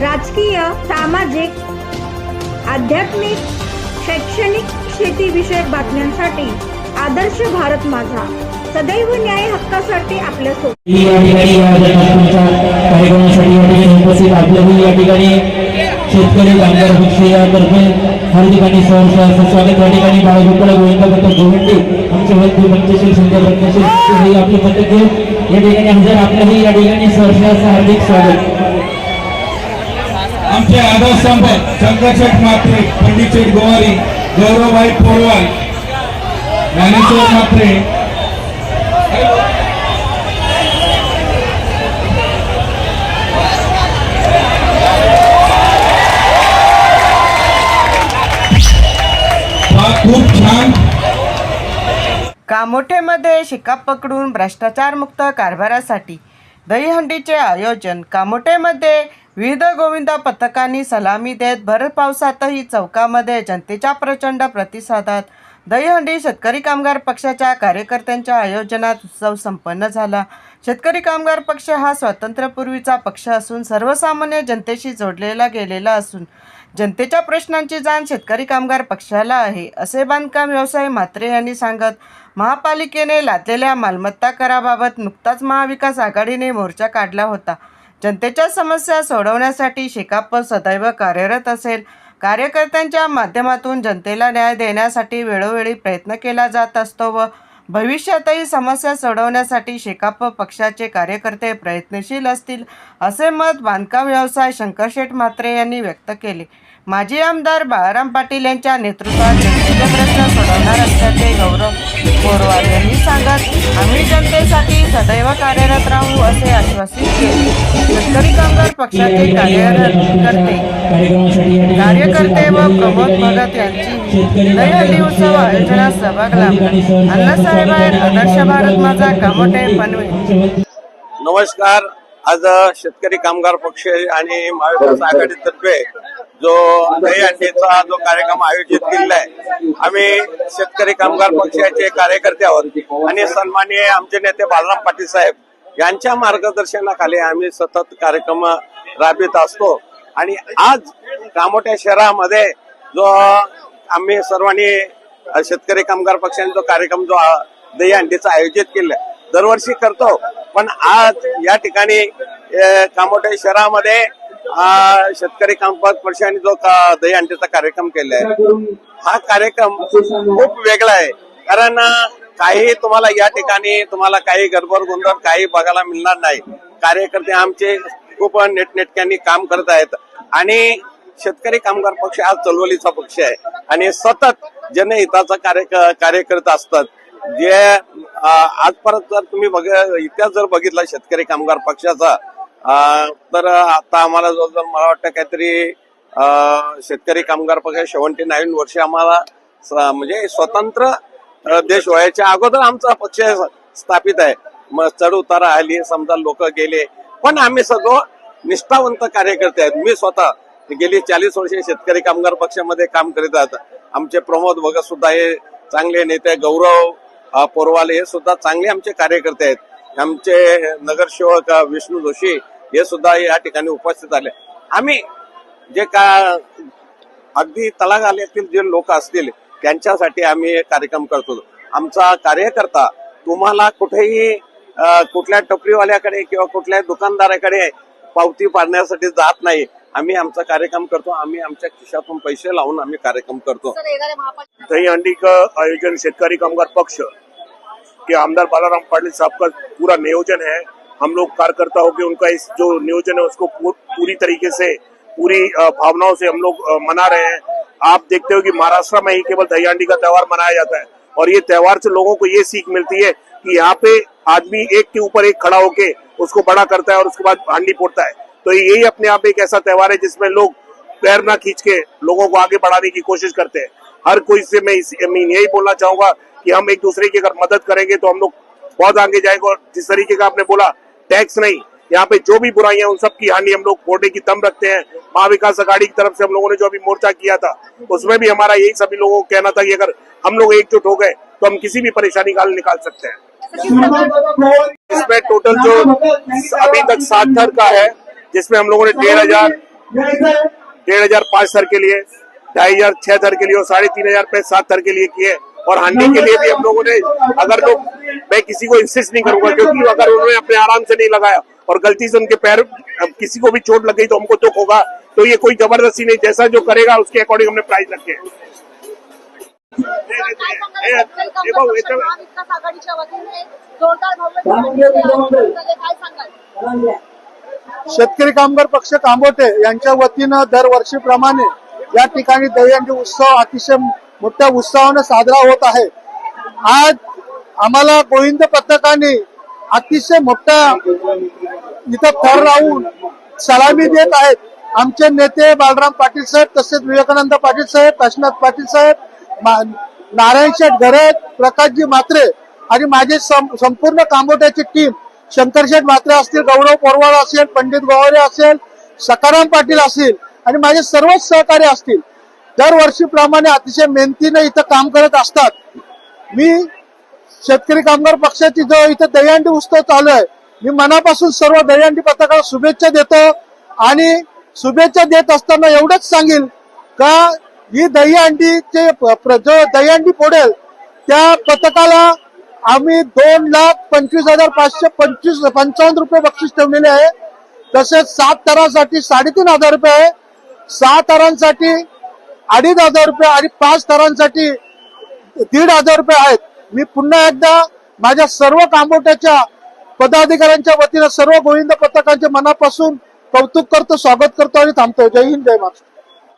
राजकीय सामाजिक आध्यात्मिक शैक्षणिक शेतीविषयक बातम्यांसाठी आदर्श भारत माझा. सदैव न्याय हक्कासाठी आपल्यासोबत या ठिकाणी या जन्माष्टमीच्या कार्यक्रमासाठी या ठिकाणी उपस्थित आपल्याही या ठिकाणी शेतकरी कामगार पक्ष यातर्फे हार्दिक आणि सहर्ष स्वागत. या ठिकाणी बाळगोपाळ गोविंद पथक गोविंदे आमचे वैद्य पंचशील संजय पंचशील हे आपले पथक घेऊन या ठिकाणी हजर आपल्याही या ठिकाणी सहर्ष हार्दिक स्वागत. आमचे आधारस्तंभ चंद्रशेठ म्हात्रे पंडितशेठ गोवारी गौरवभाई पोरवाल ज्ञानेश्वर म्हात्रे हा खूप छान. कामोठेमध्ये शिक्का पकडून भ्रष्टाचारमुक्त कारभारासाठी दहीहंडीचे आयोजन? कामोठेमध्ये विविध गोविंदा पथकांनी सलामी देत भर पावसातही चौकामध्ये जनतेच्या प्रचंड प्रतिसादात. दहीहंडी शेतकरी कामगार पक्षाच्या कार्यकर्त्यांच्या आयोजनात उत्सव संपन्न झाला. शेतकरी कामगार पक्ष हा स्वातंत्र्यपूर्वीचा पक्ष असून सर्वसामान्य जनतेशी जोडलेला गेलेला असून जनतेच्या प्रश्नांची जाण शेतकरी कामगार पक्षाला आहे असे बांधकाम व्यवसाय म्हात्रे यांनी सांगत. महापालिकेने लादलेल्या मालमत्ता कराबाबत नुकताच महाविकास आघाडीने मोर्चा काढला होता. जनतेच्या समस्या सोडवण्यासाठी शेकाप सदैव कार्यरत असेल. कार्यकर्त्यांच्या माध्यमातून जनतेला न्याय देण्यासाठी वेळोवेळी प्रयत्न केला जात असतो व भविष्यातही समस्या सोडवण्यासाठी शेकाप पक्षाचे कार्यकर्ते प्रयत्नशील असतील असे मत बांधकाम व्यवसाय शंकरशेठ म्हात्रे यांनी व्यक्त केले. माजी आमदार बाळाराम पाटील यांच्या नेतृत्वात जनतेचे प्रश्न सोडवणार असल्याचे गौरव पोरवाल यांनी सांगत आम्ही जनतेसाठी सदैव कार्यरत राहू असे आश्वासित केले शेतकरी कामगार पक्षाचे कार्यरत कार्यकर्ते व प्रमोद भगत यांची दहीहंडी उत्सव आयोजनात सहभाग लाभला. अण्णासाहेब आदर्श भारत माझा कामोटे पनवे नमस्कार. आज शेतकरी कामगार पक्ष आणि महाविकास आघाडीतर्फे जो दही जो कार्यक्रम आयोजित केलेला आहे आम्ही शेतकरी कामगार पक्षाचे कार्यकर्ते आहोत आणि सन्माननीय आमचे नेते बालराम पाटील साहेब यांच्या मार्गदर्शनाखाली आम्ही सतत कार्यक्रम राबवित असतो. आणि आज कामोठ्या शहरामध्ये जो आम्ही सर्वांनी शेतकरी कामगार पक्षाने जो कार्यक्रम जो दही अंडीचा आयोजित केला दरवर्षी करतो. पण आज या ठिकाणी कामोट्या शहरामध्ये हा शेतकरी पक्ष पक्षाने जो का- दही अंड्याचा कार्यक्रम केलाय हा कार्यक्रम खूप वेगळा आहे. कारण काही तुम्हाला या ठिकाणी तुम्हाला काही गडबड गोंधळ काही बघायला मिळणार नाही. कार्यकर्ते आमचे खूप नेटनेटक्यांनी काम करत आहेत. आणि शेतकरी कामगार पक्ष हा चळवळीचा पक्ष आहे. आणि सतत जनहिताचा कार्य कार्य करत असतात. जे आजपर्यंत जर तुम्ही बघ इतिहास जर बघितला शेतकरी कामगार पक्षाचा तर आता आम्हाला जवळजवळ मला वाटतं काहीतरी अं, शेतकरी कामगार पक्ष शेवंटी नाईन वर्ष आम्हाला म्हणजे स्वतंत्र देश व्हायच्या अगोदर आमचा पक्ष स्थापित आहे. मग चढ उतारा आली समजा लोक गेले. पण आम्ही सगळं निष्ठावंत कार्यकर्ते आहेत. मी स्वतः गेली चाळीस वर्षे शेतकरी कामगार पक्षामध्ये काम करीत आहात आमचे प्रमोद भगत सुद्धा हे चांगले नेते गौरव पोरवाल पोरवाले हे सुद्धा चांगले आमचे कार्यकर्ते आहेत. आमचे नगरसेवक विष्णू जोशी हे सुद्धा या ठिकाणी उपस्थित आले. आम्ही जे का अगदी तळागाळातील जे लोक असतील त्यांच्यासाठी आम्ही हे कार्यक्रम करतो. आमचा कार्यकर्ता तुम्हाला कुठेही कुठल्या टपरीवाल्याकडे किंवा कुठल्या दुकानदाराकडे पावती पाडण्यासाठी जात नाही. आम्ही आमचा कार्यक्रम करतो आम्ही आमच्या खिशातून पैसे लावून आम्ही कार्यक्रम करतो. दही हंडी का आयोजन शेतकारी कामगार पक्ष के आमदार बालाराम पाटिल साहब का पूरा नियोजन है। हम लोग कार्यकर्ता होकर उनका इस जो नियोजन है, उसको पूरी तरीके से, पूरी भावनाओं से हम लोग मना रहे हैं। आप देखते हो कि महाराष्ट्र में ही केवल दही का त्योहार मनाया जाता है। और ये त्यौहार से लोगों को ये सीख मिलती है कि यहाँ पे आदमी एक के ऊपर एक खड़ा होके उसको बड़ा करता है और उसके बाद हांडी फोड़ता है। तो यही अपने आप एक ऐसा त्यौहार है जिसमें लोग पैर ना खींच के लोगों को आगे बढ़ाने की कोशिश करते हैं। हर कोई से मैं इस, मैं यही बोलना चाहूँगा कि हम एक दूसरे की अगर मदद करेंगे तो हम लोग बहुत आगे जाएँगे। और जिस तरीके का आपने बोला, टैक्स नहीं, यहाँ पे जो भी बुराइयाँ उन सब की हानि हम लोग फोड़ने की दम रखते हैं। महाविकास अघाड़ी की तरफ़ से हम लोगों ने जो अभी मोर्चा किया था, उसमें भी हमारा यही सभी लोगों को कहना था कि अगर हम लोग एकजुट हो गए तो हम किसी भी परेशानी का निकाल सकते हैं। इसमें टोटल जो अभी तक सात थर का है, जिसमें हम लोगों ने डेढ़ हज़ार डेढ़ हज़ार पाँच सर के लिए, ढाई हज़ार छह सर के लिए और साढ़े तीन हज़ार रुपए सात थर के लिए किए। और हांडी के लिए भी हम लोगों ने अगर लोग मैं किसी को इंसिस्ट नहीं करूँगा, क्योंकि अगर उन्होंने अपने आराम से नहीं लगाया और गलती से उनके पैर किसी को भी चोट लग गई तो हमको दुख होगा तो ये कोई ज़बरदस्ती नहीं, जैसा जो करेगा उसके अकॉर्डिंग हमने प्राइस रखे हैं। सांगाल शेतकरी कामगार पक्ष कांबोटे यांच्या वतीनं दरवर्षीप्रमाणे या ठिकाणी दहीहंडी उत्सव अतिशय मोठ्या उत्साहानं साजरा होत आहे. आज आम्हाला गोविंद पथकाने अतिशय मोठ्या इथं थर राहून सलामी देत आहेत. आमचे नेते बालराम पाटील साहेब तसेच विवेकानंद पाटील साहेब काशीनाथ पाटील साहेब नारायण शेठ गरज प्रकाशजी म्हात्रे आणि माझे संपूर्ण कांबोट्याची टीम शंकरशेठ म्हात्रे असतील गौरव पोरवाळ असेल पंडित गोवारे असेल सकाराम पाटील असतील आणि माझे सर्वच सहकारी असतील. दरवर्षीप्रमाणे अतिशय मेहनतीने इथं काम करत असतात. मी शेतकरी कामगार पक्षाची जो इथं दहीहंडी उत्सव चालू आहे मी मनापासून सर्व दहीहंडी पथकाला शुभेच्छा देतो आणि शुभेच्छा देत असताना एवढंच सांगेल का ही दहीहंडीचे प्र- जो दहीहंडी फोडेल त्या पथकाला आम्ही दोन लाख पंचवीस हजार पाचशे पंचवीस पंचावन्न रुपये बक्षीस ठेवलेले आहे. तसेच सात तरांसाठी साडेतीन हजार रुपये आहे. सहा तरांसाठी अडीच हजार रुपये आणि पाच थरांसाठी दीड हजार रुपये आहेत. मी पुन्हा एकदा माझ्या सर्व कांबोट्याच्या पदाधिकाऱ्यांच्या वतीनं सर्व गोविंद पथकांच्या मनापासून कौतुक करतो स्वागत करतो आणि थांबतो. जय हिंद जय महाराष्ट्र.